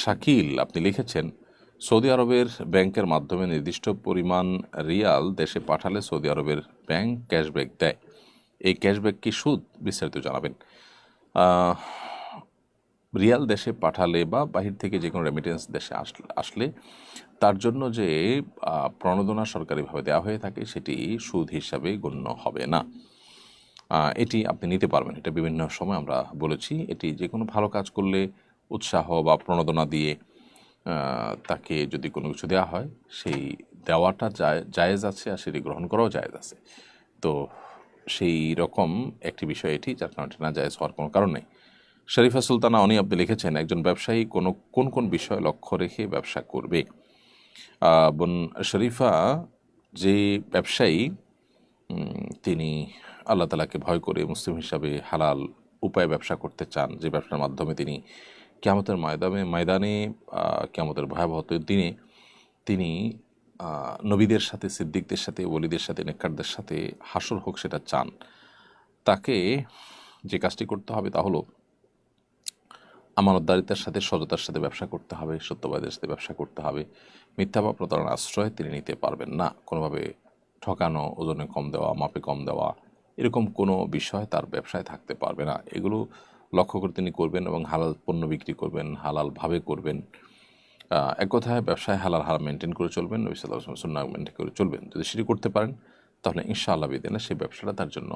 শাকিল, আপনি লিখেছেন, সৌদি আরবের ব্যাংকের মাধ্যমে নির্দিষ্ট পরিমাণ রিয়াল দেশে পাঠালে সৌদি আরবের ব্যাংক ক্যাশব্যাক দেয়। এই ক্যাশব্যাক কি সুদ? বিস্তারিত জানাবেন। রিয়াল দেশে পাঠালে বা বাহির থেকে যে কোনো রেমিটেন্স দেশে আসলে তার জন্য যে প্রণোদনা সরকারিভাবে দেওয়া হয়ে থাকে, সেটি সুদ হিসাবে গণ্য হবে না। এটি আপনি নিতে পারবেন। এটা বিভিন্ন সময় আমরা বলেছি, এটি যে কোনো ভালো কাজ করলে উৎসাহ বা প্রণোদনা দিয়ে তাকে যদি কোনো কিছু দেওয়া হয়, সেই দেওয়াটা জায়- জায়েজ আছে আর সেটি গ্রহণ করাও জায়েজ আছে। তো সেই রকম একটি বিষয় এটি যার কারণে না জায়েজ হওয়ার কোনো কারণ নেই। শরীফা সুলতানা অনি আপনি লিখেছেন, একজন ব্যবসায়ী কোনো, কোন কোন বিষয় লক্ষ্য রেখে ব্যবসা করবে? বোন শরীফা যে ব্যবসায়ী তিনি আল্লাহ তালাকে ভয় করে মুসলিম হিসাবে হালাল উপায়ে ব্যবসা করতে চান, যে ব্যবসার মাধ্যমে তিনি কেয়ামতের ময়দানে ময়দানে কেয়ামতের ভয়াবহ দিনে তিনি নবীদের সাথে, সিদ্দিকদের সাথে, ওলিদের সাথে, নেককারদের সাথে হাসর হোক সেটা চান। তাকে যে কাজটি করতে হবে তা হলো আমানতদারিতার সাথে, সততার সাথে ব্যবসা করতে হবে, সত্যবাদের সাথে ব্যবসা করতে হবে। মিথ্যা বা প্রতারণার আশ্রয় তিনি নিতে পারবেন না। কোনোভাবে ঠকানো, ওজনে কম দেওয়া, মাপে কম দেওয়া, এরকম কোনো বিষয় তার ব্যবসায় থাকতে পারবে না। এগুলো লক্ষ্য করে তিনি করবেন এবং হালাল পণ্য বিক্রি করবেন হালালভাবে করবেন। এক কথায় ব্যবসায় হালাল হাল মেনটেন করে চলবেন, নবী সাল্লাহ সুন্না মেনটেন করে চলবেন। যদি সেটি করতে পারেন, তাহলে ইনশাআল্লাহ বিদিনে সেই ব্যবসাটা তার জন্য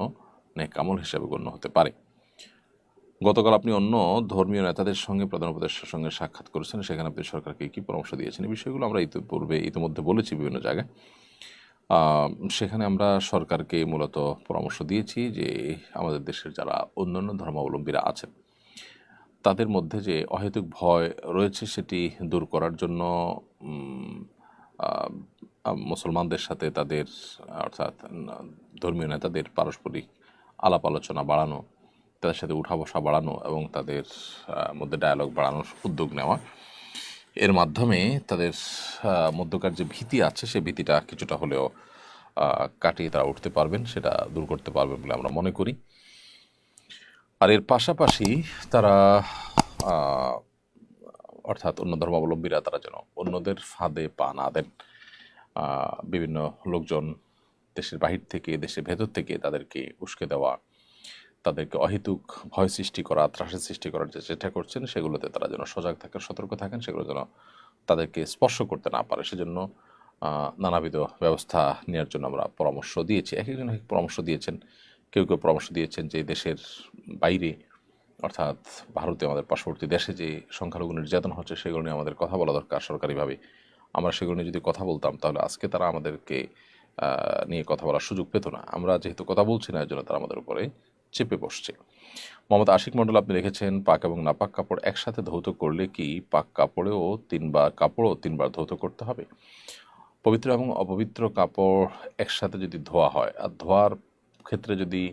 নেকামল হিসাবে গণ্য হতে পারে। গতকাল আপনি অন্য ধর্মীয় নেতাদের সঙ্গে প্রধান উপদেষ্টার সঙ্গে সাক্ষাৎ করেছেন, সেখানে আপনি সরকারকে কী পরামর্শ দিয়েছেন এই বিষয়গুলো আমরা ইতিপূর্বে, ইতিমধ্যে বলেছি বিভিন্ন জায়গায়। সেখানে আমরা সরকারকে মূলত পরামর্শ দিয়েছি যে আমাদের দেশের যারা অন্যান্য ধর্মাবলম্বীরা আছেন, তাদের মধ্যে যে অহেতুক ভয় রয়েছে সেটি দূর করার জন্য মুসলমানদের সাথে তাদের, অর্থাৎ ধর্মীয় নেতাদের পারস্পরিক আলাপ আলোচনা বাড়ানো, তাদের সাথে উঠা বসা বাড়ানো এবং তাদের মধ্যে ডায়ালগ বাড়ানোর উদ্যোগ নেওয়া এর মাধ্যমে তাদের মধ্যকার যে ভীতি আছে, সে ভীতিটা কিছুটা হলেও কাটিয়ে তারা উঠতে পারবেন, সেটা দূর করতে পারবেন বলে আমরা মনে করি। আর এর পাশাপাশি তারা অর্থাৎ অন্য ধর্মাবলম্বীরা তারা যেন অন্যদের ফাঁদে পা না দেন। বিভিন্ন লোকজন দেশের বাহির থেকে, দেশের ভেতর থেকে তাদেরকে উস্কে দেওয়া তাদেরকে অহেতুক ভয় সৃষ্টি করা, ত্রাসের সৃষ্টি করার যে চেষ্টা করছেন, সেগুলোতে তারা যেন সজাগ থাকেন, সতর্ক থাকেন, সেগুলো যেন তাদেরকে স্পর্শ করতে না পারে। সেজন্য নানাবিধ ব্যবস্থা নেওয়ার জন্য আমরা পরামর্শ দিয়েছি। এক একজন এক এক পরামর্শ দিয়েছেন। কেউ কেউ পরামর্শ দিয়েছেন যে দেশের বাইরে, অর্থাৎ ভারতে আমাদের পার্শ্ববর্তী দেশে যে সংখ্যালঘু নির্যাতন হচ্ছে, সেগুলো নিয়ে আমাদের কথা বলা দরকার সরকারিভাবে। আমরা সেগুলো নিয়ে যদি কথা বলতাম, তাহলে আজকে তারা আমাদেরকে নিয়ে কথা বলার সুযোগ পেত না। আমরা যেহেতু কথা বলছি না এর জন্য তারা আমাদের উপরে চেপে বসছে। মোহাম্মদ আশিক মণ্ডল, আপনি লিখেছেন পাক এবং নাপাক কাপড় একসাথে ধৌত করলে কি পাক কাপড়েও তিনবার, কাপড়ও তিনবার ধৌত করতে হবে? পবিত্র এবং অপবিত্র কাপড় একসাথে যদি ধোয়া হয়, আর ধোয়ার ক্ষেত্রে যদি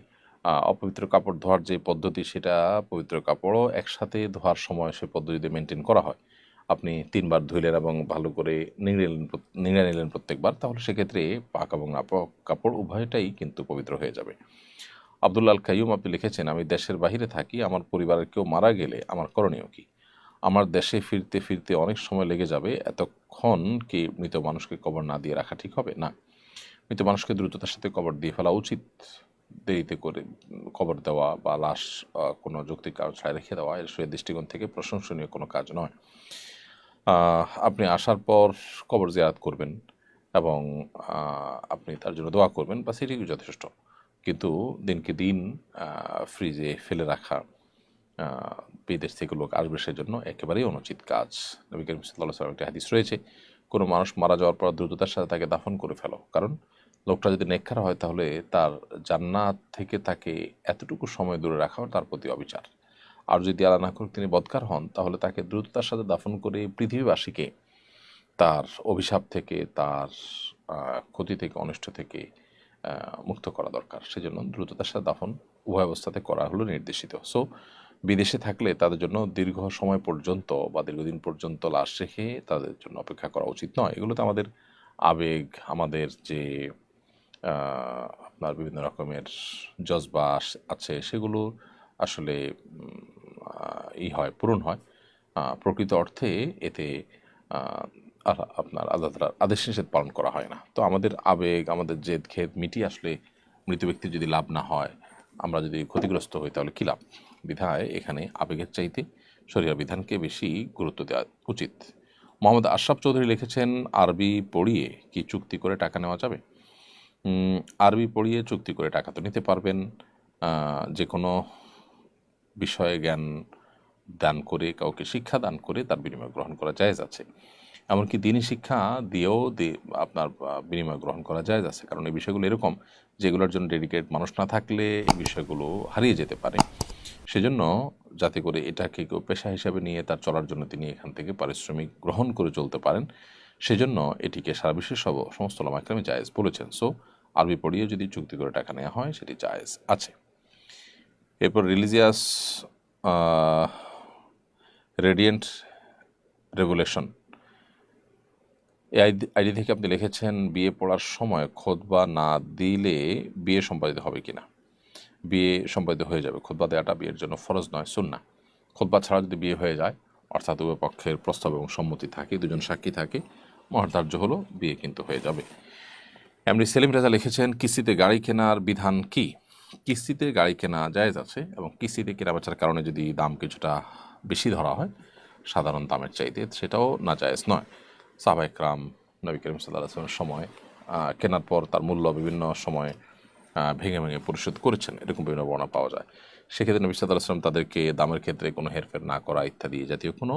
অপবিত্র কাপড় ধোয়ার যে পদ্ধতি, সেটা পবিত্র কাপড়ও একসাথে ধোয়ার সময় সে পদ্ধতিতে মেনটেন করা হয়। আপনি তিনবার ধুইলেন এবং ভালো করে নিংড়ে নিলেন নিংড়ে নিলেন প্রত্যেকবার, তাহলে সেক্ষেত্রে পাক এবং নাপাক কাপড় উভয়টাই কিন্তু পবিত্র হয়ে যাবে। আব্দুল্লাহ আল কাইয়ুম আপনি লিখেছেন, আমি দেশের বাইরে থাকি, আমার পরিবারের কেউ মারা গেলে আমার করণীয় কি? আমার দেশে ফিরতে ফিরতে অনেক সময় লেগে যাবে, এতক্ষণ কি মৃত মানুষকে কবর না দিয়ে রাখা ঠিক হবে? না। মৃত মানুষকে দ্রুততার সাথে কবর দিয়ে ফেলা উচিত। দেরিতে করে কবর দেওয়া বা লাশ কোনো কারণ ছাড়া রেখে দেওয়া, এর সে দৃষ্টিকোণ থেকে প্রশংসনীয় কোনো কাজ নয়। আপনি আসার পর কবর জিয়ারত করবেন এবং আপনি তার জন্য দোয়া করবেন বা সেটি যথেষ্ট। কিন্তু দিনকে দিন ফ্রিজে ফেলে রাখা বিদেশ থেকে লোক আসবে সেজন্য একেবারেই অনুচিত কাজ। নবী করিম সাল্লাহ সাল্লাম একটি হাদিস রয়েছে, কোনো মানুষ মারা যাওয়ার পর দ্রুততার সাথে তাকে দাফন করে ফেলো। কারণ লোকটা যদি নেককার হয় তাহলে তার জান্নাত থেকে তাকে এতটুকু সময় দূরে রাখাও তার প্রতি অবিচার। আর যদি আলা না করুক তিনি বদকার হন, তাহলে তাকে দ্রুততার সাথে দাফন করে পৃথিবীবাসীকে তার অভিশাপ থেকে, তার ক্ষতি থেকে, অনিষ্ট থেকে মুক্ত করা দরকার। সেজন্য দ্রুততার সাথে দাফন উভয় অবস্থাতে করা হলো নির্দেশিত। সো বিদেশে থাকলে তাদের জন্য দীর্ঘ সময় পর্যন্ত বা দীর্ঘদিন পর্যন্ত লাশ রেখে তাদের জন্য অপেক্ষা করা উচিত নয়। এগুলোতে আমাদের আবেগ, আমাদের যে আপনার বিভিন্ন রকমের জজবা আছে, সেগুলো আসলে ই হয়, পূরণ হয়। প্রকৃত অর্থে এতে আল্লাহ- আপনার আল্লাহ আদেশ নিষেধ পালন করা হয় না। তো আমাদের আবেগ, আমাদের জেদ, খেদ মিটি আসলে মৃত ব্যক্তির যদি লাভ না হয়, আমরা যদি ক্ষতিগ্রস্ত হই, তাহলে কী লাভ? বিধায় এখানে আবেগের চাইতে শরিয়া বিধানকে বেশি গুরুত্ব দেওয়া উচিত। মোহাম্মদ আশরাফ চৌধুরী লিখেছেন, আরবি পড়িয়ে কি চুক্তি করে টাকা নেওয়া যাবে? আরবি পড়িয়ে চুক্তি করে টাকা তো নিতে পারবেন যে কোনো বিষয়ে জ্ঞান দান করে, কাউকে শিক্ষা দান করে তার বিনিময় গ্রহণ করা জায়েজ আছে। এমনকি দিনই শিক্ষা দিয়েও আপনার বিনিময় গ্রহণ করা জায়েজ আছে কারণ এই বিষয়গুলো এরকম যেগুলোর জন্য ডেডিকেট মানুষ না থাকলে এই বিষয়গুলো হারিয়ে যেতে পারে। সেজন্য যাতে করে এটাকে কেউ পেশা হিসাবে নিয়ে তার চলার জন্য তিনি এখান থেকে পারিশ্রমিক গ্রহণ করে চলতে পারেন। সেজন্য এটিকে সারা বিশ্বের সব, সমস্ত লামাক্রামে জায়েজ বলেছেন। সো, আরবি পড়িয়ে যদি চুক্তি করে টাকা নেওয়া হয়, সেটি জায়েজ আছে। এরপর রিলিজিয়াস রেডিয়েন্ট রেগুলেশন। এই আইডি- থেকে আপনি লিখেছেন, বিয়ে পড়ার সময় খোদবা না দিলে বিয়ে সম্পাদিত হবে কি না বিয়ে সম্পাদিত হয়ে যাবে। খোদবা দেওয়াটা বিয়ের জন্য ফরজ নয় সুন্না খোদবা ছাড়া যদি বিয়ে হয়ে যায়, অর্থাৎ উভয় পক্ষের প্রস্তাব এবং সম্মতি থাকে, দুজন সাক্ষী থাকে, মহার্ধার্য হলো বিয়ে কিন্তু হয়ে যাবে। এমনি সেলিম রাজা লিখেছেন, কিস্তিতে গাড়ি কেনার বিধান কি? কিস্তিতে গাড়ি কেনা জায়েজ আছে এবং কিস্তিতে কেনাবেচার কারণে যদি দাম কিছুটা বেশি ধরা হয়, সাধারণ দামের চাইতে সেটাও না জায়েজ নয়। সাহবাইকরাম নবী করিম সাল্লাহ আসলামের সময় কেনার পর তার মূল্য বিভিন্ন সময়ে ভেঙে ভেঙে পরিশোধ করেছেন। এরকম বিভিন্ন বর্ণনা পাওয়া যায়। সেক্ষেত্রে নবী আসলাম তাদেরকে দামের ক্ষেত্রে কোনো হেরফের না করা ইত্যাদি জাতীয় কোনো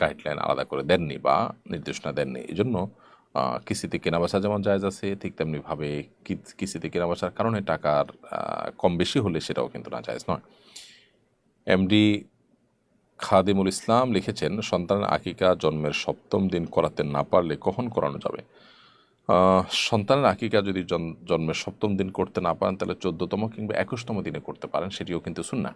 গাইডলাইন আলাদা করে দেননি বা নির্দেশনা দেননি। এই জন্য কিস্তিতে কেনাবেচা যেমন জায়জ আছে, ঠিক তেমনিভাবে কিস্তিতে কেনাবেচার কারণে টাকার কম বেশি হলে সেটাও কিন্তু না জায়জ নয়। এমডি খাদিমুল ইসলাম লিখেছেন, সন্তানের আকিকা জন্মের সপ্তম দিন করাতে না পারলে কখন করানো যাবে? সন্তানের আকিকা যদি জন- জন্মের সপ্তম দিন করতে না পারেন, তাহলে চোদ্দতম কিংবা একুশতম দিনে করতে পারেন, সেটিও কিন্তু শুননা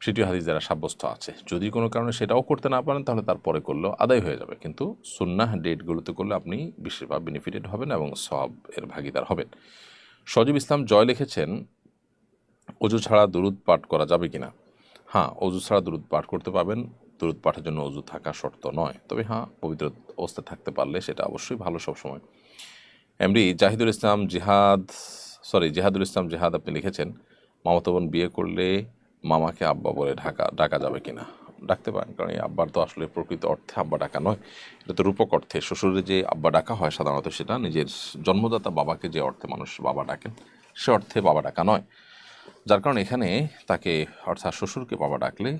সেটিও হাদিস দ্বারা সাব্যস্ত আছে। যদি কোনো কারণে সেটাও করতে না পারেন, তাহলে তারপরে করলেও আদায় হয়ে যাবে। কিন্তু সুন্নাহ ডেটগুলোতে করলে আপনি বিশেষভাবে বেনিফিটেড হবেন এবং সব এর ভাগিদার হবেন। সজীব ইসলাম জয় লিখেছেন অজু ছাড়া দুরুদ পাঠ করা যাবে কিনা? হ্যাঁ অজু ছাড়া দুরুদ পাঠ করতে পারবেন। দুরুদ পাঠের জন্য অজু থাকা শর্ত নয়। তবে হ্যাঁ পবিত্র অবস্থায় থাকতে পারলে সেটা অবশ্যই ভালো সবসময়। এমডি, জাহিদুল ইসলাম জিহাদ, সরি, জিহাদুল ইসলাম জিহাদ আপনি লিখেছেন মামাতো বোন বিয়ে করলে মামাকে আব্বা বলে ঢাকা, ডাকা যাবে কিনা? ডাকতে পারেন, কারণ এই আব্বার তো আসলে প্রকৃত অর্থে আব্বা ডাকা নয়। এটা তো রূপক অর্থে। শ্বশুরের যে আব্বা ডাকা হয় সাধারণত সেটা নিজের জন্মদাতা বাবাকে যে অর্থে মানুষ বাবা ডাকেন, সে অর্থে বাবা ডাকা নয়। যার কারণে এখানে তাকে, অর্থাৎ শ্বশুরকে বাবা ডাকলে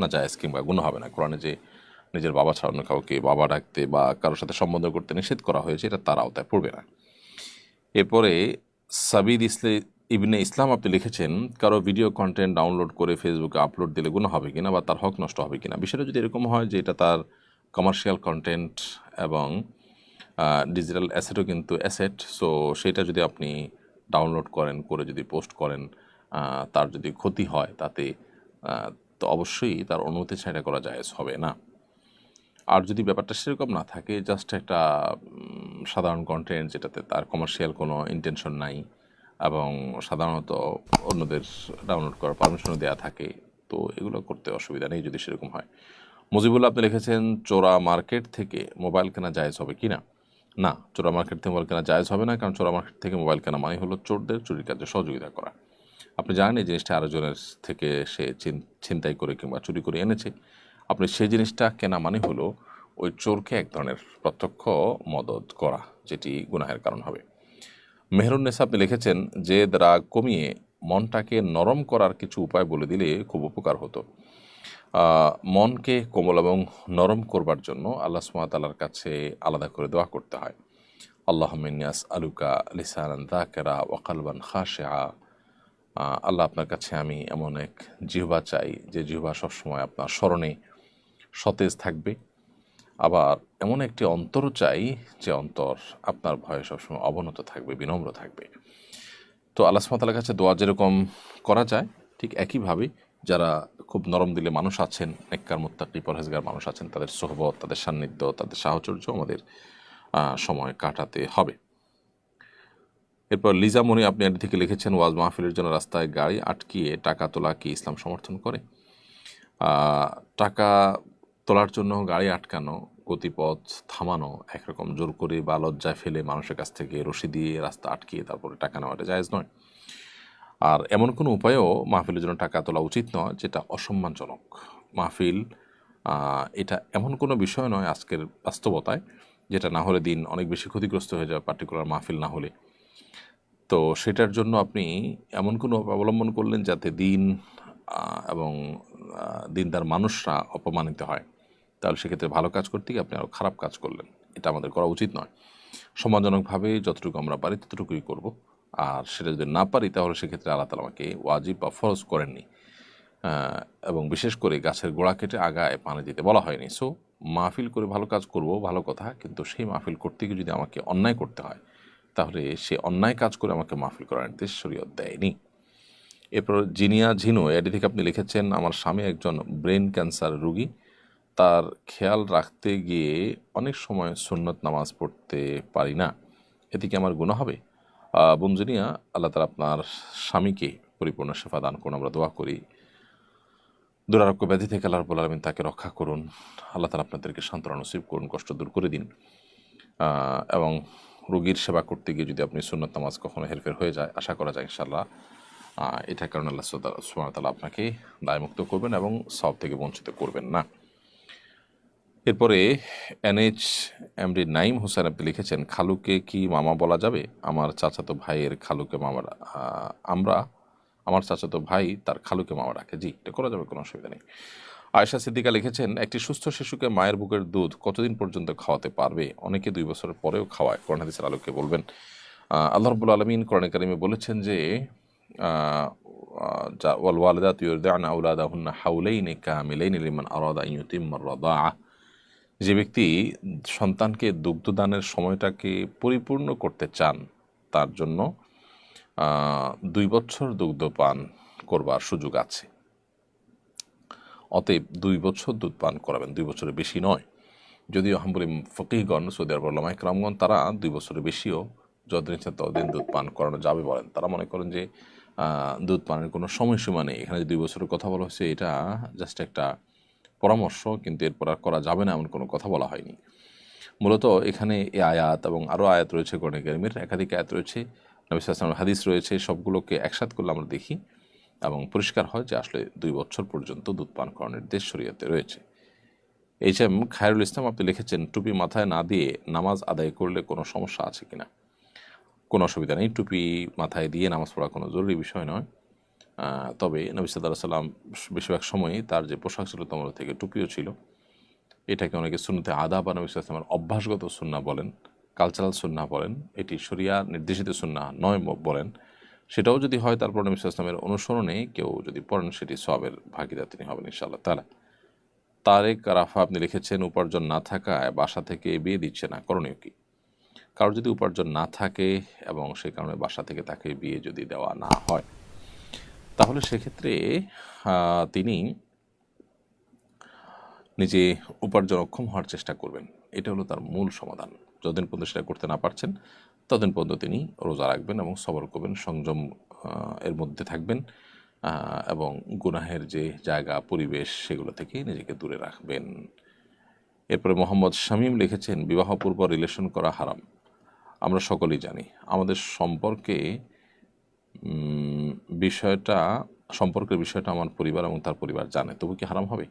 না জায়েজ কিংবা গুণ হবে না। কোরআনে যে নিজের বাবা ছাড়া অন্য কাউকে বাবা ডাকতে বা কারোর সাথে সম্বন্ধ করতে নিষেধ করা হয়েছে, এটা তার আওতায় পড়বে না। এরপরে সাবিদ ইসলে, ইবনে ইসলাম আপনি লিখেছেন, কারও ভিডিও কন্টেন্ট ডাউনলোড করে ফেসবুকে আপলোড দিলে গুণ হবে কিনা বা তার হক নষ্ট হবে কিনা? বিষয়টা যদি এরকম হয় যে এটা তার কমার্শিয়াল কন্টেন্ট এবং ডিজিটাল অ্যাসেটও কিন্তু অ্যাসেট সো সেটা যদি আপনি ডাউনলোড করেন, করে যদি পোস্ট করেন তার যদি ক্ষতি হয়, তাতে তো অবশ্যই তার অনুমতি ছাড়া করা যায় হবে না। আর যদি ব্যাপারটা সেরকম না থাকে জাস্ট একটা সাধারণ কন্টেন্ট যেটাতে তার কমার্শিয়াল কোনো ইন্টেনশন নাই এবং সাধারণত অন্যদের ডাউনলোড করার পারমিশনও দেওয়া থাকে, তো এগুলো করতে অসুবিধা নেই যদি সেরকম হয়। মুজিবুল্লাহ, আপনি লিখেছেন, চোরা মার্কেট থেকে মোবাইল কেনা জায়েজ হবে কি না? না, চোরা মার্কেট থেকে মোবাইল কেনা জায়েজ হবে না, কারণ চোরা মার্কেট থেকে মোবাইল কেনা মানে হলো চোরদের চুরির কাজে সহযোগিতা করা। আপনি জানেন এই জিনিসটা আরও জনের থেকে সে ছিন- ছিনতাই করে কিংবা চুরি করে এনেছে। আপনি সেই জিনিসটা কেনা মানে হলো ওই চোরকে এক ধরনের প্রত্যক্ষ মদত করা, যেটি গুনাহের কারণ হবে। মেহরুন্নেসা আপনি লিখেছেন, যে রাগ কমিয়ে মনটাকে নরম করার কিছু উপায় বলে দিলে খুব উপকার হতো। মনকে কোমল এবং নরম করবার জন্য আল্লাহ সুমাতালার কাছে আলাদা করে দোয়া করতে হয়। আল্লাহ মিনিয়াস আলুকা লিসান দাকেরা ওয়াকালবান খাশা আল্লাহ আপনার কাছে আমি এমন এক জিহ্বা চাই যে জিহ্বা সবসময় আপনার স্মরণে সতেজ থাকবে। আবার এমন একটি অন্তরও চাই যে অন্তর আপনার ভয়ে সবসময় অবনত থাকবে, বিনম্র থাকবে। তো আল্লাহ সুমাতালার কাছে দোয়া যেরকম করা যায়, ঠিক একইভাবে যারা খুব নরম দিলে মানুষ আছেন, নেককার, মোত্তাকি, পরহেজগার মানুষ আছেন, তাদের সোহবত, তাদের সান্নিধ্য, তাদের সাহচর্য আমাদের সময় কাটাতে হবে। এরপর লিজা মনি, আপনি এর থেকে লিখেছেন, ওয়াজ মাহফিলের জন্য রাস্তায় গাড়ি আটকিয়ে টাকা তোলা কি ইসলাম সমর্থন করে? টাকা তোলার জন্য গাড়ি আটকানো, গতিপথ থামানো, একরকম জোর করে বা লজ্জায় ফেলে মানুষের কাছ থেকে রশি দিয়ে রাস্তা আটকিয়ে তারপরে টাকা নেওয়াটা জায়েজ নয়। আর এমন কোনো উপায়েও মাহফিলের জন্য টাকা তোলা উচিত নয় যেটা অসম্মানজনক। মাহফিল এটা এমন কোনো বিষয় নয় আজকের বাস্তবতায় যেটা না হলে দিন অনেক বেশি ক্ষতিগ্রস্ত হয়ে যাবে পার্টিকুলার মাহফিল না হলে। তো সেটার জন্য আপনি এমন কোনো অবলম্বন করলেন যাতে দিন এবং দিনদার মানুষরা অপমানিত হয়? তাহলে সেক্ষেত্রে ভালো কাজ করতে গিয়ে আপনি আরও খারাপ কাজ করলেন। এটা আমাদের করা উচিত নয়। সম্মানজনকভাবে যতটুকু আমরা পারি ততটুকুই করব। আর সেটা যদি না পারি তাহলে সেক্ষেত্রে আল্লাহ তালা আমাকে ওয়াজিব বা ফরজ করেননি। এবং বিশেষ করে গাছের গোড়া কেটে আগায় পানি দিতে বলা হয়নি। সো মাহফিল করে ভালো কাজ করব, ভালো কথা। কিন্তু সেই মাহফিল করতে গিয়ে যদি আমাকে অন্যায় করতে হয় তাহলে সে অন্যায় কাজ করে আমাকে মাহফিল করার নির্দেশ শরীয়ত দেয়নি। এরপর জিনিয়া ঝিনু এটি থেকে আপনি লিখেছেন আমার স্বামী একজন ব্রেন ক্যান্সার রোগী। তার খেয়াল রাখতে গিয়ে অনেক সময় সুন্নত নামাজ পড়তে পারি না। এতে কি আমার গুণা হবে? আহ, বোন জিনিয়া আল্লাহ তালা আপনার স্বামীকে পরিপূর্ণ সেবা দান করুন আমরা দোয়া করি। দুরারোগ্য ব্যাধি থেকে আল্লাহ রব্বুল আলমিন তাকে রক্ষা করুন। আল্লাহ তালা আপনাদেরকে সান্ত্বনা নসিব করুন কষ্ট দূর করে দিন। এবং রোগীর সেবা করতে গিয়ে যদি আপনি সুন্নত নামাজ কখনো হেরফের হয়ে যায়, আশা করা যায় ইনশাল্লাহ এটার কারণে আল্লাহ সুবাহ তালা আপনাকে দায়মুক্ত করবেন এবং সব থেকে বঞ্চিত করবেন না। এরপরে এনএইচ এমডি নাইম হোসেন আপনি লিখেছেন, খালুকে কি মামা বলা যাবে? আমার চাচাতো ভাইয়ের খালুকে মামা আমরা, আমার চাচাতো ভাই তার খালুকে মামা রাখে জি, এটা করা যাবে, কোনো অসুবিধা নেই। আয়েশা সিদ্দিকা লিখেছেন, একটি সুস্থ শিশুকে মায়ের বুকের দুধ কতদিন পর্যন্ত খাওয়াতে পারবে? অনেকে দুই বছরের পরেও খাওয়ায়। কোরআন হাদিসের আলোকে বলবেন আল্লাহ রব্বুল আলমিন কোরআন কারিমে বলেছেন যে ইউতিম্মা যে ব্যক্তি সন্তানকে দুগ্ধদানের সময়টাকে পরিপূর্ণ করতে চান, তার জন্য দুই বছর দুগ্ধ পান করবার সুযোগ আছে। অতএব দুই বছর দুধ পান করাবেন, দুই বছরের বেশি নয়। যদিও হাম্বুলি ফকিহগণ, সৌদি আরব লামাইক রামগণ তারা দুই বছরের বেশিও যতদিন ইচ্ছা ততদিন দুধ পান করানো যাবে বলেন। তারা মনে করেন যে দুধ পানের কোনো সময়সীমা নেই। এখানে যে দুই বছরের কথা বলা হয়েছে, এটা জাস্ট একটা পরামর্শ, কিন্তু এরপর আর করা যাবে না এমন কোনো কথা বলা হয়নি। মূলত এখানে এ আয়াত এবং আরও আয়াত রয়েছে গণে গেরিমের একাধিক আয়াত রয়েছে নবিসামের হাদিস রয়েছে, সবগুলোকে একসাথ করলে আমরা দেখি। এবং পরিষ্কার হয় যে আসলে দুই বছর পর্যন্ত দুধ পান করানোর নির্দেশ শরীয়তে রয়েছে। এইচ এম খায়রুল ইসলাম আপনি লিখেছেন, টুপি মাথায় না দিয়ে নামাজ আদায় করলে কোনো সমস্যা আছে কিনা? কোনো অসুবিধা নেই, টুপি মাথায় দিয়ে নামাজ পড়া কোনো জরুরি বিষয় নয়। তবে নবী সাল্লাহ সাল্লাম বেশিরভাগ সময়ই তার যে পোশাক ছিল তোমরা থেকে টুপিও ছিল। এটাকে অনেকে সুন্নতে আদা বা নবী সাল্লামের অভ্যাসগত সুন্না বলেন, কালচারাল সুন্না বলেন, এটি শরিয়া নির্দেশিত সুন্না নয় বলেন। সেটাও যদি হয়, তারপর নবী সাল্লামের অনুসরণে কেউ যদি পড়েন, সেটি সবের ভাগিদার তিনি হবেন ইনশাআল্লাহ তালা তারেক রাফা আপনি লিখেছেন, উপার্জন না থাকায় বাসা থেকে বিয়ে দিচ্ছে না। করণীয় কি? কারোর যদি উপার্জন না থাকে এবং সেই কারণে বাসা থেকে তাকে বিয়ে যদি দেওয়া না হয়, তাহলে সেক্ষেত্রে তিনি নিজে উপার্জন অক্ষম হওয়ার চেষ্টা করবেন। এটা হলো তার মূল সমাধান। যতদিন পর্যন্ত সেটা করতে না পারছেন ততদিন পর্যন্ত তিনি রোজা রাখবেন এবং সবর করবেন, সংযম এর মধ্যে থাকবেন এবং গুনাহের যে জায়গা, পরিবেশ, সেগুলো থেকে নিজেকে দূরে রাখবেন। এরপরে মোহাম্মদ শামীম লিখেছেন বিবাহপূর্ব রিলেশন করা হারাম। আমরা সকলেই জানি, আমাদের সম্পর্কে বিষয়টা, সম্পর্কের বিষয়টা আমার পরিবার এবং তার পরিবার জানে। তবু কি হারাম হবে?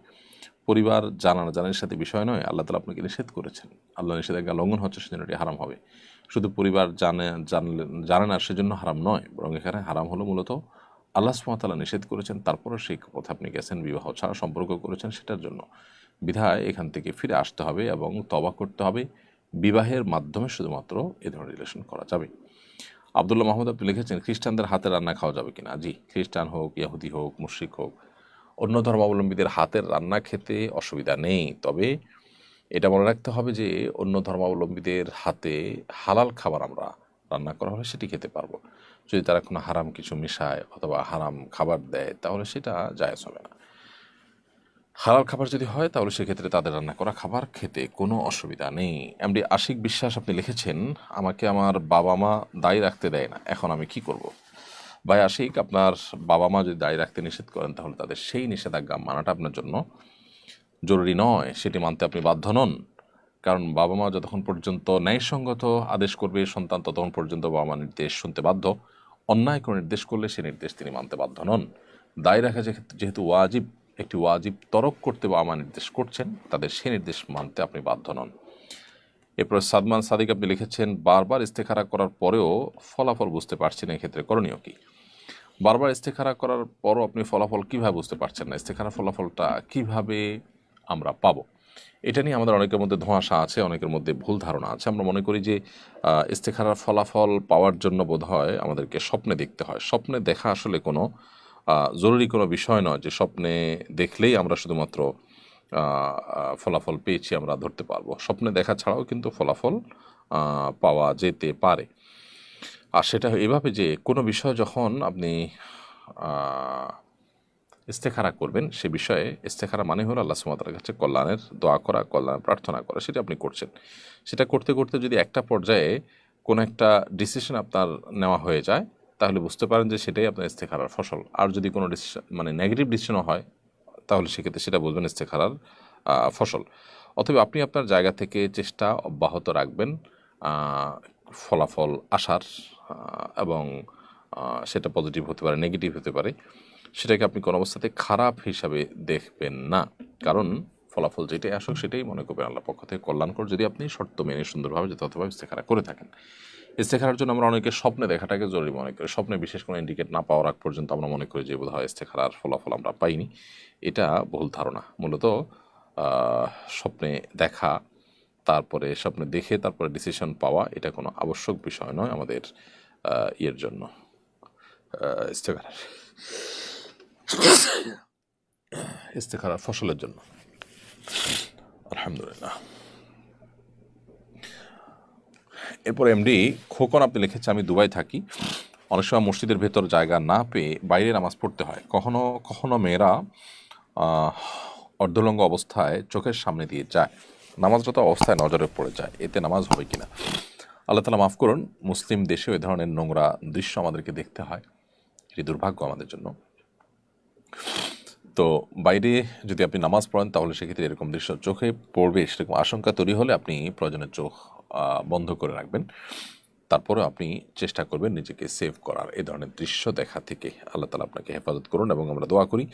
পরিবার জানা না জানার সাথে বিষয় নয়, আল্লাহ তালা আপনাকে নিষেধ করেছেন। আল্লাহ নিষেধাজ্ঞা লঙ্ঘন হচ্ছে, সেজন্য এটি হারাম হবে। শুধু পরিবার জানে, জানলে, জানে না, সেজন্য হারাম নয়। বরং এখানে হারাম হলো মূলত আল্লাহ সুমতাল্লাহ নিষেধ করেছেন, তারপরও সেই পথে আপনি গেছেন, বিবাহ ছাড়া সম্পর্ক করেছেন সেটার জন্য। বিধায় এখান থেকে ফিরে আসতে হবে এবং তবা করতে হবে। বিবাহের মাধ্যমে শুধুমাত্র এ ধরনের রিলেশন করা যাবে। আবদুল্লাহ মাহমুদ আপনি লিখেছেন, খ্রিস্টানদের হাতে রান্না খাওয়া যাবে কিনা? জি, খ্রিস্টান হোক ইয়াহুদি হোক, মুশ্রিক হোক, অন্য ধর্মাবলম্বীদের হাতের রান্না খেতে অসুবিধা নেই। তবে এটা মনে রাখতে হবে যে, অন্য ধর্মাবলম্বীদের হাতে হালাল খাবার আমরা রান্না করা হলে সেটি খেতে পারব। যদি তারা কোনো হারাম কিছু মিশায় অথবা হারাম খাবার দেয়, তাহলে সেটা জায়েজ হবে না। হালাল খাবার যদি হয়, তাহলে সেক্ষেত্রে তাদের রান্না করা খাবার খেতে কোনো অসুবিধা নেই। এমডি আশিক বিশ্বাস আপনি লিখেছেন, আমাকে আমার বাবা মা দায়ী রাখতে দেয় না, এখন আমি কি করব? ভাই আশিক, আপনার বাবা মা যদি দায়ী রাখতে নিষেধ করেন, তাহলে তাদের সেই নিষেধাজ্ঞা মানাটা আপনার জন্য জরুরি নয়, সেটি মানতে আপনি বাধ্য নন। কারণ বাবা মা যতক্ষণ পর্যন্ত ন্যায়সঙ্গত আদেশ করবে, সন্তান ততক্ষণ পর্যন্ত বাবা মা নির্দেশ শুনতে বাধ্য। অন্যায় কোনো নির্দেশ করলে সে নির্দেশ তিনি মানতে বাধ্য নন। দায় রাখা যেহেতু- ওয়াজিব, একটি ওয়াজিব তরক করতে বাবা মা নির্দেশ করছেন, তাদের সে নির্দেশ মানতে আপনি বাধ্য নন। এরপর সাদমান সাদিক আপনি লিখেছেন, বারবার ইস্তেখারা করার পরেও ফলাফল বুঝতে পারছেন এক্ষেত্রে করণীয় কি? বারবার ইস্তেখারা করার পরও আপনি ফলাফল কীভাবে বুঝতে পারছেন না? ইস্তেখারা ফলাফলটা কীভাবে আমরা পাবো। এটা নিয়ে আমাদের অনেকের মধ্যে ধোঁয়াশা আছে, অনেকের মধ্যে ভুল ধারণা আছে। আমরা মনে করি যে ইস্তেখারার ফলাফল পাওয়ার জন্য বোধ হয় আমাদেরকে স্বপ্নে দেখতে হয়। স্বপ্নে দেখা আসলে কোনো জরুরি কোনো বিষয় নয় যে, স্বপ্নে দেখলেই আমরা শুধুমাত্র ফলাফল পেয়েছি, আমরা ধরতে পারব। স্বপ্নে দেখা ছাড়াও কিন্তু ফলাফল পাওয়া যেতে পারে। আর সেটা এভাবে যে, কোনো বিষয় যখন আপনি ইস্তেখারা করবেন, সে বিষয়ে ইস্তেখারা মানে হলো আল্লাহ সুমাতার কাছে কল্যাণের দোয়া করা কল্যাণ প্রার্থনা করা, সেটা আপনি করছেন। সেটা করতে করতে যদি একটা পর্যায়ে কোনো একটা ডিসিশন আপনার নেওয়া হয়ে যায়, তাহলে বুঝতে পারেন যে সেটাই আপনার ইস্তেখারার ফসল। আর যদি কোনো ডিসিশন মানে নেগেটিভ ডিসিশনও হয়, তাহলে সেক্ষেত্রে সেটা বুঝবেন ইস্তেখারার ফসল। অথবা আপনি আপনার জায়গা থেকে চেষ্টা অব্যাহত রাখবেন ফলাফল আসার এবং সেটা পজিটিভ হতে পারে নেগেটিভ হতে পারে। সেটাকে আপনি কোনো অবস্থাতে খারাপ হিসাবে দেখবেন না। কারণ ফলাফল যেটাই আসুক, সেটাই মনে করবেন আল্লাহ পক্ষ থেকে কল্যাণকর যদি আপনি শর্ত মেনে সুন্দরভাবে, যথাযথভাবে ইস্তেখারা করে থাকেন। ইস্তেখারার জন্য আমরা অনেকে স্বপ্নে দেখাটাকে জরুরি মনে করি। স্বপ্নে বিশেষ কোনো ইন্ডিকেট না পাওয়ার আগ পর্যন্ত আমরা মনে করি যে বোধ হয় ইস্তেখারার ফলাফল আমরা পাইনি। এটা ভুল ধারণা। মূলত স্বপ্নে দেখা, তারপরে স্বপ্নে দেখে, তারপরে ডিসিশন পাওয়া, এটা কোনো আবশ্যক বিষয় নয় আমাদের ইয়ের জন্য ইস্তেখারার। ইস্তেখারার ফসলের জন্য। আলহামদুলিল্লাহ। এরপর এমডি খোকন আপনি লিখেছে, আমি দুবাই থাকি। অনেক সময় মসজিদের ভেতর জায়গা না পেয়ে বাইরে নামাজ পড়তে হয়। কখনো কখনো মেয়েরা অর্ধলঙ্গ অবস্থায় চোখের সামনে দিয়ে যায়। নামাজরত অবস্থায় নজরে পড়ে যায়, এতে নামাজ হবে কিনা? আল্লাহ তালা মাফ করুন, মুসলিম দেশেও এ ধরনের নোংরা দৃশ্য আমাদেরকে দেখতে হয়। এটি দুর্ভাগ্য আমাদের জন্য। তো বাইরে যদি আপনি নামাজ পড়েন, তাহলে সেক্ষেত্রে এরকম দৃশ্য চোখে পড়বে, সেরকম আশঙ্কা তৈরি হলে আপনি প্রয়োজনের চোখ বন্ধ করে রাখবেন। তারপরে আপনি চেষ্টা করবেন নিজেকে সেভ করার। এই ধরনের দৃশ্য দেখা থেকে আল্লাহ তালা আপনাকে হেফাজত করুন এবং আমরা দোয়া করি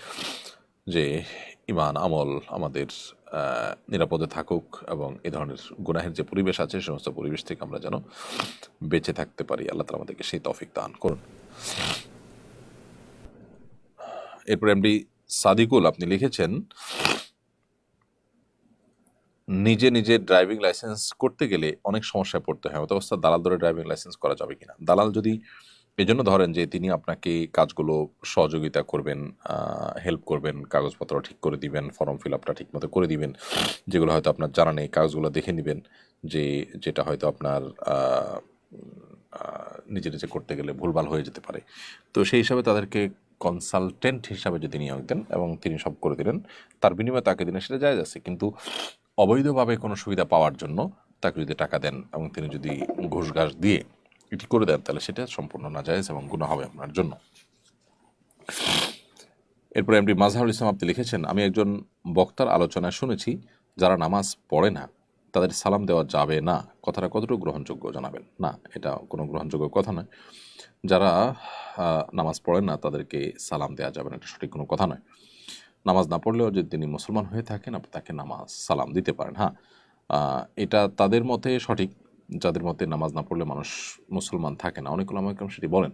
যে ইমান আমল আমাদের নিরাপদে থাকুক এবং এ ধরনের গুনাহের যে পরিবেশ আছে সে সমস্ত পরিবেশ থেকে আমরা যেন বেঁচে থাকতে পারি। আল্লাহ তালা আমাদেরকে সেই তফিক দান করুন। এরপর এমডি সাদিকুল, আপনি লিখেছেন, নিজে নিজে ড্রাইভিং লাইসেন্স করতে গেলে অনেক সমস্যায় পড়তে হয়। অত অবস্থা দালাল ধরে ড্রাইভিং লাইসেন্স করা যাবে কিনা? দালাল যদি এজন্য ধরেন যে তিনি আপনাকে কাজগুলো সহযোগিতা করবেন হেল্প করবেন, কাগজপত্র ঠিক করে দিবেন ফর্ম ফিল আপটা ঠিক মতো করে দিবেন, যেগুলো হয়তো আপনার জানা নেই, কাগজগুলো দেখে নেবেন যে যেটা হয়তো আপনার নিজে নিজে করতে গেলে ভুলভাল হয়ে যেতে পারে। তো সেই হিসাবে তাদেরকে কনসালটেন্ট হিসাবে যদি নিয়োগ দেন এবং তিনি সব করে দিলেন, তার বিনিময়ে তাকে দিলেন সেটা যায় আছে কিন্তু অবৈধভাবে কোনো সুবিধা পাওয়ার জন্য তাকে যদি টাকা দেন এবং তিনি যদি ঘুষ ঘাস দিয়ে এটি করে দেন, তাহলে সেটা সম্পূর্ণ নাজায়েজ এবং গুণা হবে আপনার জন্য। এরপরে এমডি মাজহারুল ইসলাম আপনি লিখেছেন, আমি একজন বক্তার আলোচনায় শুনেছি যারা নামাজ পড়ে না তাদের সালাম দেওয়া যাবে না। কথাটা কতটুকু গ্রহণযোগ্য জানাবেন? না, এটা কোনো গ্রহণযোগ্য কথা নয়। যারা নামাজ পড়েন না, তাদেরকে সালাম দেওয়া যাবে না, এটা সঠিক কোনো কথা নয়। নামাজ না পড়লেও যদি তিনি মুসলমান হয়ে থাকেন, আপনি তাকে নামাজ সালাম দিতে পারেন হ্যাঁ? এটা তাদের মতে সঠিক। যাদের মতে নামাজ না পড়লে মানুষ মুসলমান থাকে না। অনেকগুলো আমাকে সেটি বলেন।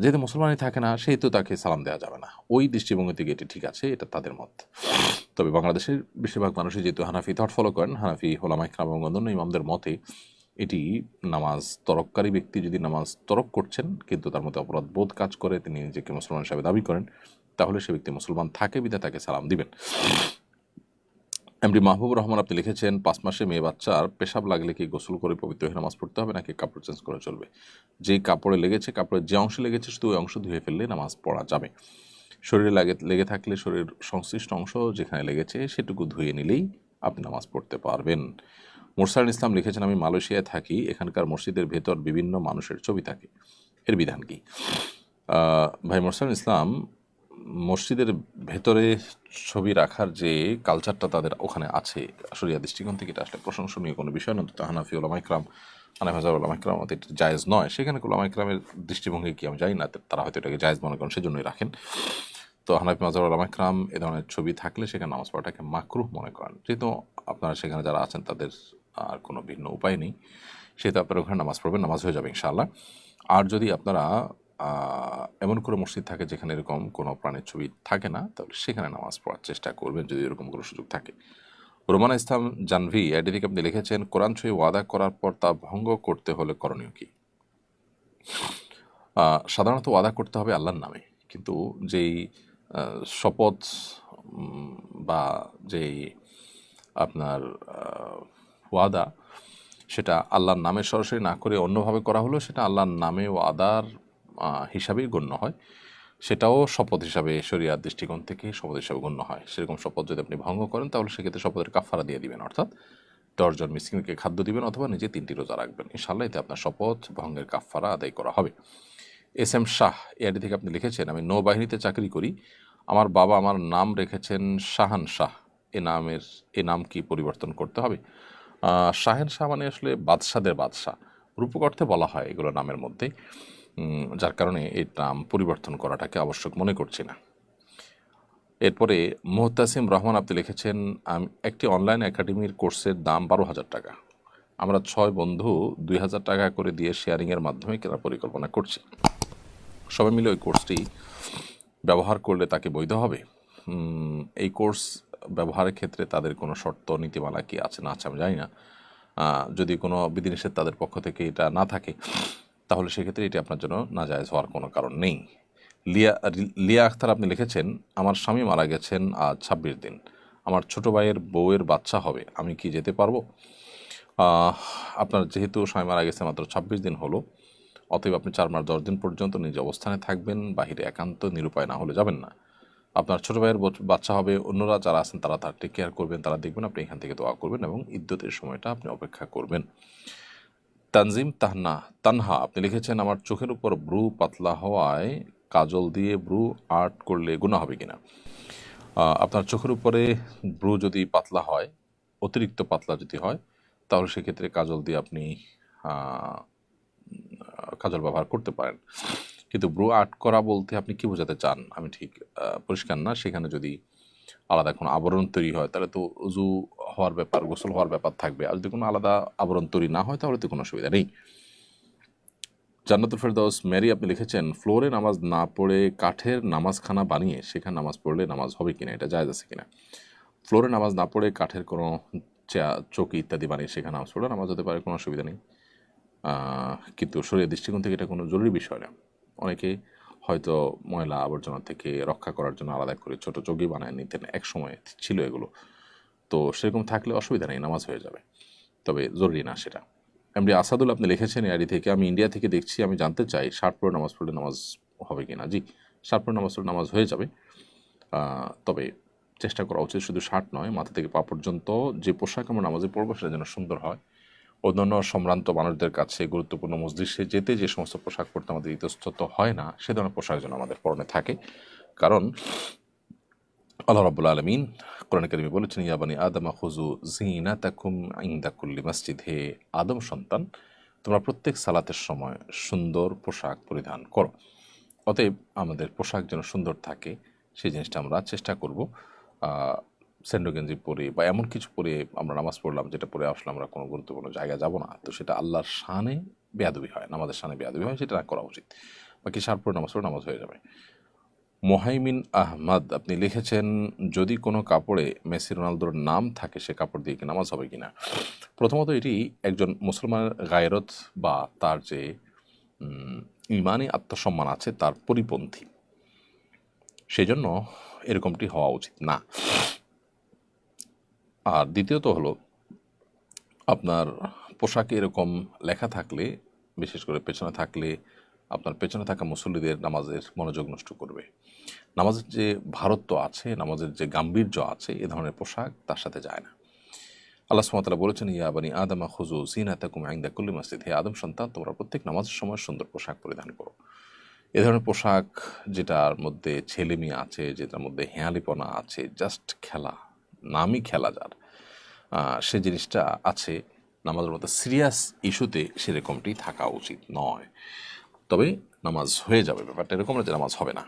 যেহেতু মুসলমানই থাকে না, সেহেতু তাকে সালাম দেওয়া যাবে না। ওই দৃষ্টিভঙ্গি থেকে এটি ঠিক আছে, এটা তাদের মত। তবে বাংলাদেশের বেশিরভাগ মানুষই যেহেতু হানাফি থট ফলো করেন, হানাফি হোলামা ইকরাম এবং অন্যান্য ইমামদের মতে এটি নামাজ তরককারী ব্যক্তি যদি নামাজ তরক করছেন, কিন্তু তার মধ্যে অপরাধ বোধ কাজ করে, তিনি নিজেকে মুসলমান হিসাবে দাবি করেন, তাহলে সে ব্যক্তি মুসলমান থাকে বিধা তাকে সালাম দিবেন। এমডি মাহবুবুর রহমান আপনি লিখেছেন, পাঁচ মাসে মেয়ে বাচ্চার পেশাব লাগলে কি গোসল করে পবিত্র হয়ে নামাজ পড়তে হবে, নাকি কাপড় চেঞ্জ করে চলবে? যেই কাপড়ে লেগেছে, কাপড়ের যে অংশে লেগেছে, শুধু ওই অংশ ধুয়ে ফেললে নামাজ পড়া যাবে। শরীরে লাগে, লেগে থাকলে শরীর সংশ্লিষ্ট অংশ যেখানে লেগেছে সেটুকু ধুয়ে নিলেই আপনি নামাজ পড়তে পারবেন। মোরসাল ইসলাম লিখেছেন, আমি মালয়েশিয়ায় থাকি, এখানকার মসজিদের ভেতর বিভিন্ন মানুষের ছবি থাকে। এর বিধান কি? ভাই মোরসাল ইসলাম, মসজিদের ভেতরে ছবি রাখার যে কালচারটা তাদের ওখানে আছে শরিয়া দৃষ্টিকোণ থেকে এটা আসলে প্রশংসনীয় কোনো বিষয় নয় তো হানাফি ওলামাইকরাম হানাফি হাজার ওলামাইকরাম এটা জায়েজ নয়। সেখানে ওলামাইকরামের দৃষ্টিভঙ্গি কি আমি জানি না তারা হয়তো এটাকে জায়েজ মনে করেন, সেজন্যই রাখেন। তো হানাফি মাজার ওলামাইকরাম এ ধরনের ছবি থাকলে সেখানে নামাজ পড়াটাকে মাকরুহ মনে করেন। যেহেতু আপনারা সেখানে যারা আছেন তাদের আর কোনো ভিন্ন উপায় নেই। সেহেতু আপনারা ওখানে নামাজ পড়বেন, নামাজ হয়ে যাবে ইনশাআল্লাহ। আর যদি আপনারা এমন কোনো মসজিদ থাকে যেখানে এরকম কোনো প্রাণীর ছবি থাকে না, তাহলে সেখানে নামাজ পড়ার চেষ্টা করবেন যদি এরকম কোনো সুযোগ থাকে। রোমানা ইসলাম জানভি এটি থেকে আপনি লিখেছেন, কোরআন ছবি ওয়াদা করার পর তা ভঙ্গ করতে হলে করণীয় কি? সাধারণত ওয়াদা করতে হবে আল্লাহর নামে, কিন্তু যেই শপথ বা যেই আপনার ওয়াদা, সেটা আল্লাহর নামে সরাসরি না করে অন্যভাবে করা হলো সেটা আল্লাহর নামে ওয়াদার হিসাবেই গণ্য হয়। সেটাও শপথ হিসাবে শরিয়ার দৃষ্টিকোণ থেকে শপথ হিসাবে গণ্য হয়। সেরকম শপথ যদি আপনি ভঙ্গ করেন, তাহলে সেক্ষেত্রে শপথের কাফারা দিয়ে দিবেন। অর্থাৎ দশজন মিসকিনকে খাদ্য দিবেন অথবা নিজে তিনটি রোজা রাখবেন। ইনশাল্লাহ এতে আপনার শপথ ভঙ্গের কাফারা আদায় করা হবে। এস এম শাহ এআডি থেকে আপনি লিখেছেন, আমি নৌবাহিনীতে চাকরি করি। আমার বাবা আমার নাম রেখেছেন শাহান শাহ। এ নামের, এ নাম কি পরিবর্তন করতে হবে? শাহেন শাহ মানে আসলে বাদশাদের বাদশাহ। রূপক অর্থে বলা হয় এগুলো নামের মধ্যে। যার কারণে এই নাম পরিবর্তন করাটাকে আবশ্যক মনে করছি না। এরপরে মোহতাসিম রহমান আপনি লিখেছেন, আমি একটি অনলাইন একাডেমির কোর্সের দাম বারো হাজার টাকা। আমরা ছয় বন্ধু দুই হাজার টাকা করে দিয়ে শেয়ারিংয়ের মাধ্যমে কেনার পরিকল্পনা করছি। সবাই মিলে ওই কোর্সটি ব্যবহার করলে তাকে বৈধ হবে। এই কোর্স ব্যবহারের ক্ষেত্রে তাদের কোনো শর্ত, নীতিমালা কি আছে না আছে আমি জানি না। যদি কোনো বিধিনিষেধ তাদের পক্ষ থেকে এটা না থাকে তাহলে সেক্ষেত্রে এটি আপনার জন্য নাজায়জ হওয়ার কোনো কারণ নেই। লিয়া লিয়া আখতার আপনি লিখেছেন, আমার স্বামী মারা গেছেন আজ ছাব্বিশ দিন। আমার ছোট ভাইয়ের বউয়ের বাচ্চা হবে, আমি কি যেতে পারব? আপনার যেহেতু স্বামী মারা গেছে মাত্র ছাব্বিশ দিন হলো, অতএব আপনি চার মাস দশ দিন পর্যন্ত নিজ অবস্থানে থাকবেন, বাহিরে একান্ত নিরুপায় না হলে যাবেন না। আপনার ছোট ভাইয়ের বচ- বাচ্চা হবে, অন্যরা যারা আছেন তারা তার টেক কেয়ার করবেন, তারা দেখবেন আপনি এখান থেকে দোয়া করবেন এবং ইদ্যতের সময়টা আপনি অপেক্ষা করবেন। তানজিম তাহনা, তানহা, আপনি লিখেছেন, আমার চোখের উপর ব্রু পাতলা হওয়ায় কাজল দিয়ে ব্রু আর্ট করলে গুণা হবে কিনা? আপনার চোখের উপরে ব্রু যদি পাতলা হয়, অতিরিক্ত পাতলা যদি হয়, তাহলে সেক্ষেত্রে কাজল দিয়ে আপনি কাজল ব্যবহার করতে পারেন। কিন্তু ব্রু আর্ট করা বলতে আপনি কি বোঝাতে চান? আমি ঠিক পরিষ্কার না। সেখানে যদি আলাদা কোনো আবরণ তৈরি হয়, তাহলে তো উজু হওয়ার ব্যাপার, গোসল হওয়ার ব্যাপার থাকবে। আর যদি কোনো আলাদা আবরণ তৈরি না হয়, তাহলে তো কোনো অসুবিধা নেই। জান্নাতুল ফেরদৌস ম্যারি আপনি লিখেছেন, ফ্লোরে নামাজ না পড়ে কাঠের নামাজখানা বানিয়ে সেখানে নামাজ পড়লে নামাজ হবে কিনা, এটা জায়জ আছে কিনা? ফ্লোরে নামাজ না পড়ে কাঠের কোনো চৌকি ইত্যাদি বানিয়ে সেখানে নামাজ পড়লে নামাজ হতে পারে, কোনো অসুবিধা নেই। কিন্তু শরীরের দৃষ্টিকোণ থেকে এটা কোনো জরুরি বিষয় না। অনেকে হয়তো ময়লা আবর্জনা থেকে রক্ষা করার জন্য আলাদা করে ছোট চৌকি বানায় নিতেন। এক সময় ছিল এগুলো। তো সেরকম থাকলে অসুবিধা নেই, নামাজ হয়ে যাবে। তবে জরুরি না সেটা। এমডি আসাদুল আপনি লিখেছেন এআডি থেকে, আমি ইন্ডিয়া থেকে দেখছি, আমি জানতে চাই শার্ট পরে নামাজ পড়লে নামাজ হবে কি না জি শার্ট পরে নামাজ পড়লে নামাজ হয়ে যাবে। তবে চেষ্টা করা উচিত শুধু ষাট নয়, মাথা থেকে পা পর্যন্ত যে পোশাক আমরা নামাজে পড়ব সেটা যেন সুন্দর হয়। অন্যান্য সম্ভ্রান্ত মানুষদের কাছে গুরুত্বপূর্ণ মসজিদে যেতে যে সমস্ত পোশাক পরতে আমাদের ইতস্তত হয় না, সে ধরনের পোশাক যেন আমাদের পরনে থাকে। কারণ আল্লাহ রাব্বুল আলমিন কোরআন কারিমে বলেছেন ইয়াবানি আদমা খুজু জিনা তাকুম ইন্দা কুল্লি মসজিদ। হে আদম সন্তান, তোমরা প্রত্যেক সালাতের সময় সুন্দর পোশাক পরিধান করো। অতএব আমাদের পোশাক যেন সুন্দর থাকে সেই জিনিসটা আমরা চেষ্টা করব। সেন্ডো গেঞ্জি পরে বা এমন কিছু পরে আমরা নামাজ পড়লাম, যেটা পরে আসলে আমরা কোনো গুরুত্বপূর্ণ জায়গায় যাব না। তো সেটা আল্লাহর শানে বেয়াদবি হয়, নামাজের শানে বেয়াদবি হয়, সেটা না করা উচিত। বাকি সার পরে নামাজ পড়ে নামাজ হয়ে যাবে। মোহাইমিন আহমদ, আপনি লিখেছেন, যদি কোনো কাপড়ে মেসি রোনালদোর নাম থাকে, সে কাপড় দিয়ে কি নামাজ হবে কিনা? প্রথমত এটি একজন মুসলমানের গায়রত বা তার যে ইমানি আত্মসম্মান আছে, তার পরিপন্থী। সেজন্য এরকমটি হওয়া উচিত না। আর দ্বিতীয়ত হলো, আপনার পোশাকে এরকম লেখা থাকলে, বিশেষ করে পেছনে থাকলে, আপনার পেছনে থাকা মুসল্লিদের নামাজের মনোযোগ নষ্ট করবে। নামাজের যে ভারত্ব আছে, নামাজের যে গাম্ভীর্য আছে, এ ধরনের পোশাক তার সাথে যায় না। আল্লাহ সুমতালা বলেছেন, ইয়া বানি আদমা খুজু সিনাতাকুম আইন্দা কুল্লি মসজিদ। হে আদম সন্তান, তোমরা প্রত্যেক নামাজের সময় সুন্দর পোশাক পরিধান করো। এ ধরনের পোশাক যেটার মধ্যে ছেলে মেয়ে আছে, যেটার মধ্যে হেয়ালিপনা আছে, জাস্ট খেলা। নামই খেলা যার। সে জিনিসটা আছে নামাজের মতো সিরিয়াস ইস্যুতে সেরকমটি থাকা উচিত নয়। তবে নামাজ হয়ে যাবে ব্যাপারটা এরকম না যে নামাজ হবে না।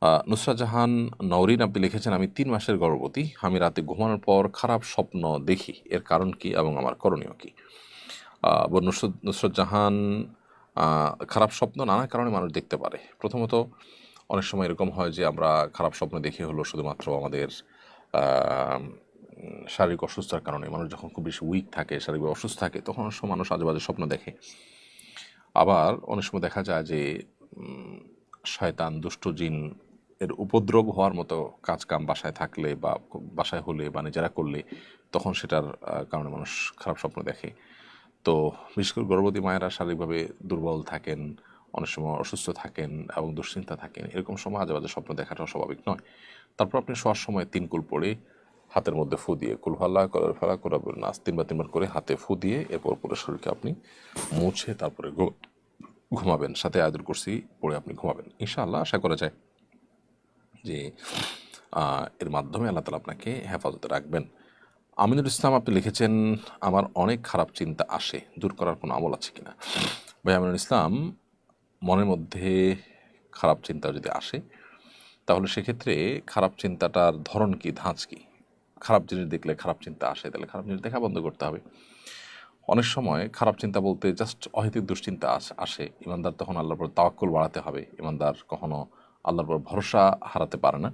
আহ, নুসরাত জাহান নওরিন আপনি লিখেছেন আমি তিন মাসের গর্ভবতী আমি রাতে ঘুমানোর পর খারাপ স্বপ্ন দেখি এর কারণ কি এবং আমার করণীয় কি? নুসরত নুসরত জাহান খারাপ স্বপ্ন নানা কারণে মানুষ দেখতে পারে। প্রথমত অনেক সময় এরকম হয় যে আমরা খারাপ স্বপ্ন দেখে হলো শুধুমাত্র আমাদের শারীরিক অসুস্থতার কারণে মানুষ যখন খুব বেশি উইক থাকে শারীরিক অসুস্থ থাকে, তখন অনেক সময় মানুষ আজে বাজে স্বপ্ন দেখে। আবার অনেক সময় দেখা যায় যে শয়তান, দুষ্ট জিন এর উপদ্রব হওয়ার মতো কাজ কাম বাসায় থাকলে বা বাসায় হলে বা নিজেরা করলে, তখন সেটার কারণে মানুষ খারাপ স্বপ্ন দেখে। তো বিশেষ করে গর্ভবতী মায়েরা শারীরিকভাবে দুর্বল থাকেন, অনেক সময় অসুস্থ থাকেন এবং দুশ্চিন্তা থাকেন, এরকম সময় আজে বাজে স্বপ্ন দেখাটা স্বাভাবিক নয়। তারপর আপনি শোয়ার সময় তিন কুল পড়ে হাতের মধ্যে ফু দিয়ে কুলফাল্লা কলার ফেলা করাবেন নাচ তিনবার তিনবার করে হাতে ফু দিয়ে এরপর পুরো শরীরকে আপনি মুছে তারপরে ঘুমাবেন। সাথে আদর করছি পরে আপনি ঘুমাবেন। ইনশাআল্লাহ আশা করা যায় যে এর মাধ্যমে আল্লাহ তালা আপনাকে হেফাজতে রাখবেন। আমিনুল ইসলাম আপনি লিখেছেন, আমার অনেক খারাপ চিন্তা আসে, দূর করার কোনো আমল আছে কিনা? ভাই, আমিনুল ইসলাম, মনের মধ্যে খারাপ চিন্তা যদি আসে তাহলে সেক্ষেত্রে খারাপ চিন্তাটার ধরন কি? ধাঁচ কি? খারাপ জিনিস দেখলে খারাপ চিন্তা আসে, তাহলে খারাপ জিনিস দেখা বন্ধ করতে হবে। অনেক সময় খারাপ চিন্তা বলতে জাস্ট অহেতুক দুশ্চিন্তা আস- ইমানদার তখন আল্লাহর পর তাওয়াক্কুল বাড়াতে হবে। ইমানদার কখনো আল্লাহর পর ভরসা হারাতে পারে না।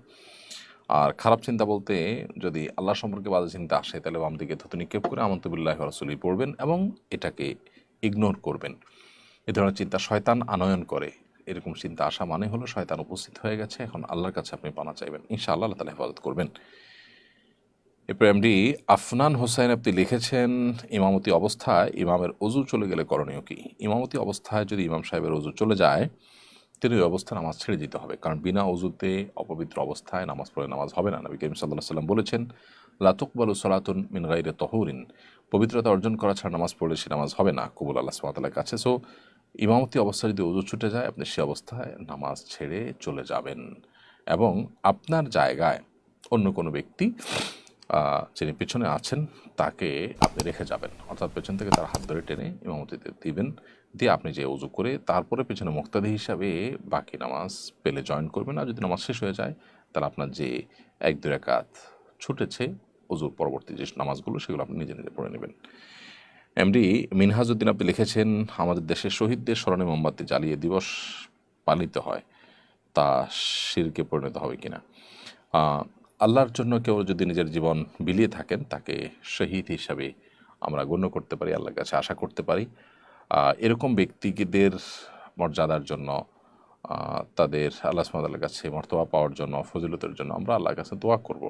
আর খারাপ চিন্তা বলতে যদি আল্লাহ সম্পর্কে বাজে চিন্তা আসে, তাহলে বাম দিকে থুতু নিক্ষেপ করে আমন্তবিল্লাহ রসুলি পড়বেন এবং এটাকে ইগনোর করবেন। এ ধরনের চিন্তা শয়তান আনয়ন করে। এরকম চিন্তা আসা মানে হলো শয়তান উপস্থিত হয়ে গেছে, এখন আল্লাহর কাছে আপনি পানা চাইবেন। ইনশাআল্লাহ আল্লাহ তালা হেফাজত করবেন। এরপর এমডি আফনান হোসাইন আপনি লিখেছেন, ইমামতি অবস্থায় ইমামের অজু চলে গেলে করণীয় কি? ইমামতি অবস্থায় যদি ইমাম সাহেবের অজু চলে যায়, তিনি ওই অবস্থায় নামাজ ছেড়ে দিতে হবে। কারণ বিনা অজুতে অপবিত্র অবস্থায় নামাজ পড়ে নামাজ হবে না। নবী করিম সাল্লাহ সাল্লাম বলেছেন লাতুকবালু সলাতুন মিন গাইরে তহরিন। পবিত্রতা অর্জন করা ছাড়া নামাজ পড়লে সে নামাজ হবে না, কবুল আল্লাহ সুমাতালার কাছে। সো ইমামতি অবস্থায় যদি অজু ছুটে যায়, আপনি সে অবস্থায় নামাজ ছেড়ে চলে যাবেন। এবং আপনার জায়গায় অন্য কোনো ব্যক্তি যিনি পিছনে আছেন, তাকে আপনি রেখে যাবেন। অর্থাৎ পেছন থেকে তার হাত ধরে টেনে ইমামতিতে দিবেন। দিয়ে আপনি যে উজু করে তারপরে পেছনে মুক্তাদি হিসাবে বাকি নামাজ পেলে জয়েন করবেন। আর যদি নামাজ শেষ হয়ে যায়, তাহলে আপনার যে এক দু রেখাত ছুটেছে অজুর পরবর্তী যে নামাজগুলো, সেগুলো আপনি নিজে নিজে পড়ে নেবেন। এমডি মিনহাজউদ্দিন আপনি লিখেছেন, আমাদের দেশের শহীদদের স্মরণে মোমবাতি জ্বালিয়ে দিবস পালিত হয়, তা শিরকে পরিণত হবে কিনা? আল্লাহর জন্য কেউ যদি নিজের জীবন বিলিয়ে থাকেন, তাকে শহীদ হিসাবে আমরা গণ্য করতে পারি, আল্লাহর কাছে আশা করতে পারি। এরকম ব্যক্তিদের মর্যাদার জন্য তাদের আল্লাহ ওয়া কাছে মর্তবা পাওয়ার জন্য, ফজিলতের জন্য আমরা আল্লাহর কাছে দোয়া করব।